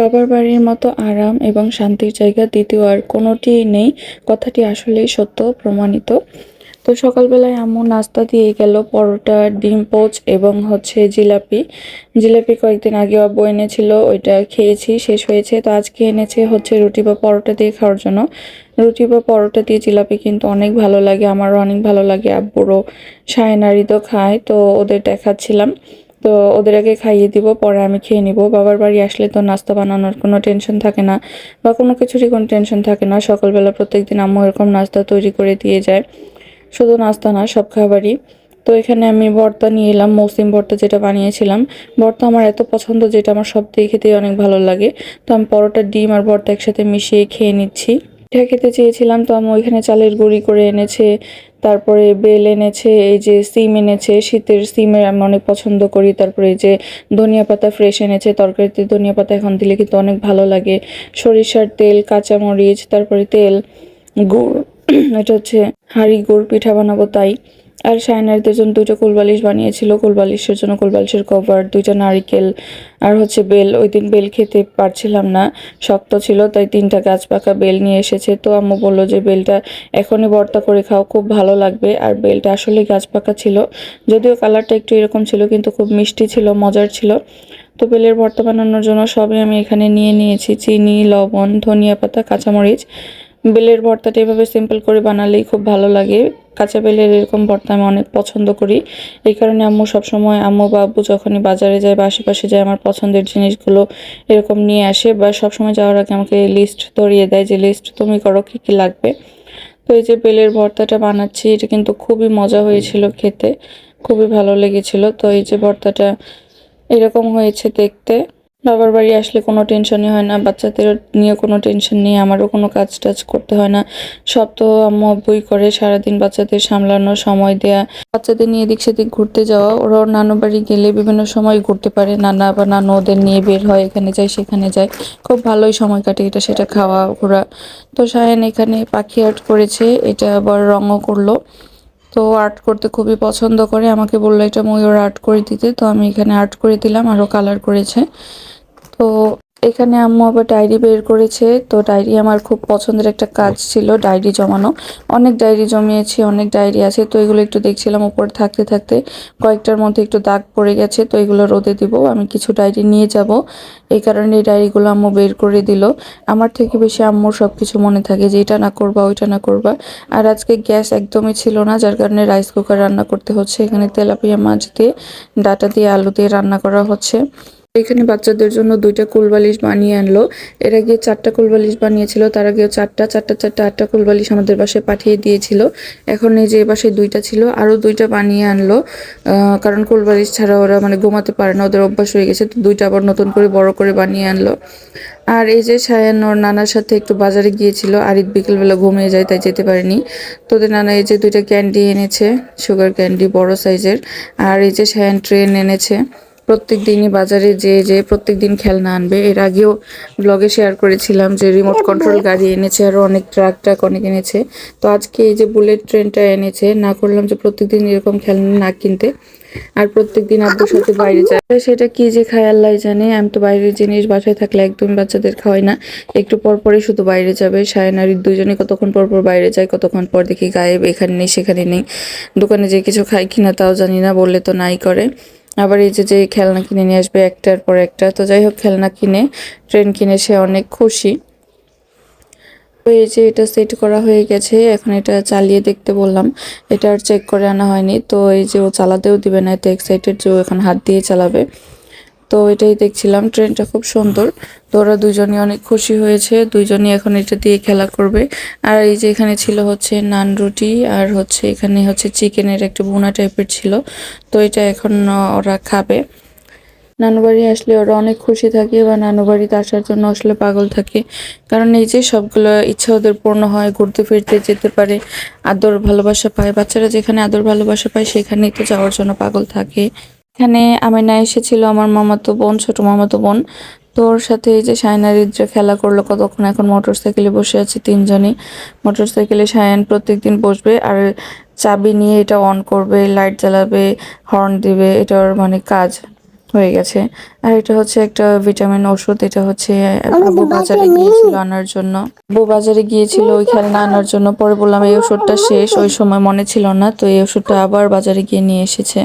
বাবার বাড়ির মতো আরাম এবং শান্তির জায়গা দ্বিতীয় আর কোনোটিই নেই। কথাটি আসলেই সত্য, প্রমাণিত। তো সকালবেলায় আম্মু নাস্তা দিয়ে গেল, পরোটা, ডিম পোচ এবং হচ্ছে জিলাপি। জিলাপি কয়েকদিন আগে আব্বু এনেছিল, ওইটা খেয়েছি, শেষ হয়েছে। তো আজকে এনেছে হচ্ছে রুটি বা পরোটা দিয়ে খাওয়ার জন্য। রুটি বা পরোটা দিয়ে জিলাপি কিন্তু অনেক ভালো লাগে, আমারও অনেক ভালো লাগে। আব্বুরও সায়নারি তো খায়, তো ওদের দেখাচ্ছিলাম। তো ওদের আগে খাইয়ে দিব, পরে আমি খেয়ে নিব। বাবার বাড়ি আসলে তো নাস্তা বানানোর কোনো টেনশন থাকে না বা কোনো কিছুরই কোনো টেনশন থাকে না। সকালবেলা প্রত্যেক দিন আম্মু এরকম নাস্তা তৈরি করে দিয়ে যায়। শুধু নাস্তা না, সব খাবারই। তো এখানে আমি ভর্তা নিয়ে এলাম, মৌসিম ভর্তা যেটা বানিয়েছিলাম। ভর্তা আমার এত পছন্দ যেটা আমার সব থেকে খেতে অনেক ভালো লাগে। তো আমি পরোটা, ডিম আর ভর্তা একসাথে মিশিয়ে খেয়ে নিচ্ছি। পিঠা খেতে চেয়েছিলাম তো আমি ওইখানে চালের গুঁড়ি করে এনেছে, তারপরে বেল এনেছে, এই যে সিম এনেছে, শীতের সিমের আমি অনেক পছন্দ করি, তারপরে এই যে ধনিয়া পাতা ফ্রেশ এনেছে, তরকারিতে ধনিয়া পাতা এখন দিলে কিন্তু অনেক ভালো লাগে, সরিষার তেল, কাঁচামরিচ, তারপরে তেল, গুড়, এটা হচ্ছে হাঁড়ি গুড়, পিঠা বানাবো তাই। আর সায়নারদের জন্য দুটো কোলবালিশ বানিয়েছিল। কোলবালিশের জন্য কোলবালিশের কভার দুইটা নারিকেল আর হচ্ছে বেল। ওই দিন বেল খেতে পারছিলাম না, শক্ত ছিল, তাই তিনটা গাছ পাকা বেল নিয়ে এসেছে। তো আম্মু বলল যে, বেলটা এখনই ভর্তা করে খাও, খুব ভালো লাগবে। আর বেলটা আসলে গাছ পাকা ছিল। যদিও কালারটা একটু এরকম ছিল, কিন্তু খুব মিষ্টি ছিল, মজার ছিল। তো বেলের ভর্তা বানানোর জন্য সবই আমি এখানে নিয়ে নিয়েছি। চিনি, লবণ, ধনিয়া পাতা, কাঁচামরিচ। বেলের ভর্তাটা এভাবে সিম্পল করে বানালেই খুব ভালো লাগে। কাঁচা বেলের এরকম ভর্তা আমি অনেক পছন্দ করি। এই কারণে আম্মু সবসময় আম্মু বা আব্বু যখনই বাজারে যায় বা আশেপাশে যায় আমার পছন্দের জিনিসগুলো এরকম নিয়ে আসে বা সবসময় যাওয়ার আগে আমাকে লিস্ট ধরিয়ে দেয় যে লিস্ট তুমি করো কী কী লাগবে? তো এই যে বেলের ভর্তাটা বানাচ্ছি, এটা কিন্তু খুবই মজা হয়েছিল খেতে, খুবই ভালো লেগেছিল। তো এই যে ভর্তাটা এরকম হয়েছে দেখতে। বাবার বাড়ি আসলে কোনো টেনশনই হয় না বাচ্চাদের নিয়ে কোনো টেনশন নেই, আমারও কোনো কাজ টাজ করতে হয় না। সব তো আম্মু আব্বুই করে, সারাদিন বাচ্চাদের সামলানো, সময় দেয়া। বাচ্চাদের নিয়ে এদিক সেদিক ঘুরতে যাওয়া, ওরাও ওর নানু বাড়ি গেলে বিভিন্ন সময় ঘুরতে পারে। নানা বা নানু ওদের নিয়ে বের হয়, এখানে যায়, সেখানে যায়। খুব ভালোই সময় কাটে এটা, সেটা খাওয়া, ঘোরা। তো সায়ন এখানে পাখি আর্ট করেছে, এটা আবার রঙও করল। তো আর্ট করতে খুবই পছন্দ করে। আমাকে বলল, এটা ময়ূর আর্ট করে দিতে। তো আমি এখানে আর্ট করে দিলাম, আরও কালার করেছে। তো এখানে আম্মু আবার ডায়েরি বের করেছে। তো ডায়েরি আমার খুব পছন্দের একটা কাজ ছিল ডায়েরি জমানো। অনেক ডায়েরি জমিয়েছি অনেক ডায়েরি আছে। তো এগুলো একটু দেখছিলাম উপরে থাকতে থাকতে। কয়েকটার মধ্যে একটু দাগ পড়ে গেছে তো এগুলো রোদে দিব। আমি কিছু ডায়েরি নিয়ে যাব। এই কারণে এই ডায়েরিগুলো আম্মু বের করে দিল। আমার থেকে বেশি আম্মুর সব কিছু মনে থাকে যে এটা না করবা ওইটা না করবা। আর আজকে গ্যাস একদমই ছিল না যার কারণে রাইস কুকার রান্না করতে হচ্ছে। এখানে তেলাপিয়া মাছ দিয়ে ডাটা দিয়ে আলু দিয়ে রান্না করা হচ্ছে। এখানে বাচ্চাদের জন্য দুইটা কুলবালিশ বানিয়ে আনলো। এর আগে চারটা কুলবালিশ বানিয়েছিল, তার আগেও চারটা চারটা চারটা, আটটা কুলবালিশ আমাদের বাসায় পাঠিয়ে দিয়েছিল। এখন এই যে এ বাসায় দুইটা ছিল, আরও দুইটা বানিয়ে আনলো। কারণ কুলবালিশ ছাড়া ওরা মানে ঘুমাতে পারে না, ওদের অভ্যাস হয়ে গেছে, তো দুইটা আবার নতুন করে বড় করে বানিয়ে আনলো। আর এই যে সায়ান, ওর নানার সাথে একটু বাজারে গিয়েছিল আরিত বিকেলবেলা ঘুমিয়ে যায়, তাই যেতে পারেনি। তো ওদের নানা এই যে দুইটা ক্যান্ডি এনেছে, সুগার ক্যান্ডি, বড় সাইজের। আর এই যে সায়ান, ট্রেন এনেছে। প্রত্যেক দিনই বাজারে যে যে প্রত্যেক দিন খেলনা আনবে। এর আগেও ব্লগে শেয়ার করেছিলাম যে রিমোট কন্ট্রোল গাড়ি এনেছে আরও অনেক ট্রাক ট্রাক অনেক এনেছে। তো আজকে এই যে বুলেট ট্রেনটা এনেছে, না করলাম যে প্রত্যেকদিন এরকম খেলনা না কিনতে। আর প্রত্যেকদিন আব্বুর সাথে বাইরে যায়। সেটা কি যে খায় আল্লাহ জানে। আমি তো বাইরের জিনিস বাসায় থাকলে একদম বাচ্চাদের খাওয়াই না। একটু পর পরে শুধু বাইরে যাবে। সায়নারি দুজনে কতক্ষণ পর পর বাইরে যায়, কতক্ষণ পর দেখি গায়েব, এখানে নেই, সেখানে নেই। দোকানে যে কিছু খাই কিনা তাও জানি না, বললে তো নাই করে। আবার এই যে যে খেলনা কিনে নিয়ে আসবে একটার পর একটা। তো যাই হোক, খেলনা কিনে, ট্রেন কিনে, সে অনেক খুশি। তো এই যে এটা সেট করা হয়ে গেছে। এখন এটা চালিয়ে দেখতে বললাম। এটা আর চেক করে আনা হয়নি। তো এই যে ও চালাতেও দিবে না, এত এক্সাইটেড যে ও এখন হাত দিয়ে চালাবে। তো এটাই দেখছিলাম, ট্রেনটা খুব সুন্দর। তো ওরা দুজনই অনেক খুশি হয়েছে, দুইজনই এখন এটা দিয়ে খেলা করবে। আর এই যে এখানে ছিল হচ্ছে নান রুটি, আর হচ্ছে এখানে হচ্ছে চিকেনের একটা বোনা টাইপের ছিল। তো এটা এখন ওরা খাবে। নানু বাড়ি আসলে ওরা অনেক খুশি থাকে বা নানু বাড়িতে আসার জন্য আসলে পাগল থাকে। কারণ এই যে সবগুলো ইচ্ছা ওদের পূর্ণ হয়, ঘুরতে ফিরতে যেতে পারে, আদর ভালোবাসা পায়। বাচ্চারা যেখানে আদর ভালোবাসা পায়, সেখানেই তো যাওয়ার জন্য পাগল থাকে। এখানে আমিনা এসেছিল আমার মামাতো বোন ছোট মামাতো বোন। তো ওর সাথে এই যে সায়না রিদ্রা খেলা করল কতক্ষণ? এখন মোটর সাইকেলে বসে আছে তিনজনই। মোটর সাইকেলে সায়ান প্রত্যেকদিন বসবে আর চাবি নিয়ে এটা অন করবে লাইট জ্বালাবে হর্ন দিবে এটা ওর মানে কাজ হয়ে গেছে। আর এটা হচ্ছে একটা ভিটামিন ওষুধ এটা হচ্ছে আবু বাজারে গিয়েছিল আনার জন্য। আবু বাজারে গিয়েছিল ওই খেলনা আনার জন্য। পরে বললাম এই ওষুধটা শেষ ওই সময় মনে ছিল না। তো এই ওষুধটা আবার বাজারে গিয়ে নিয়ে এসেছে।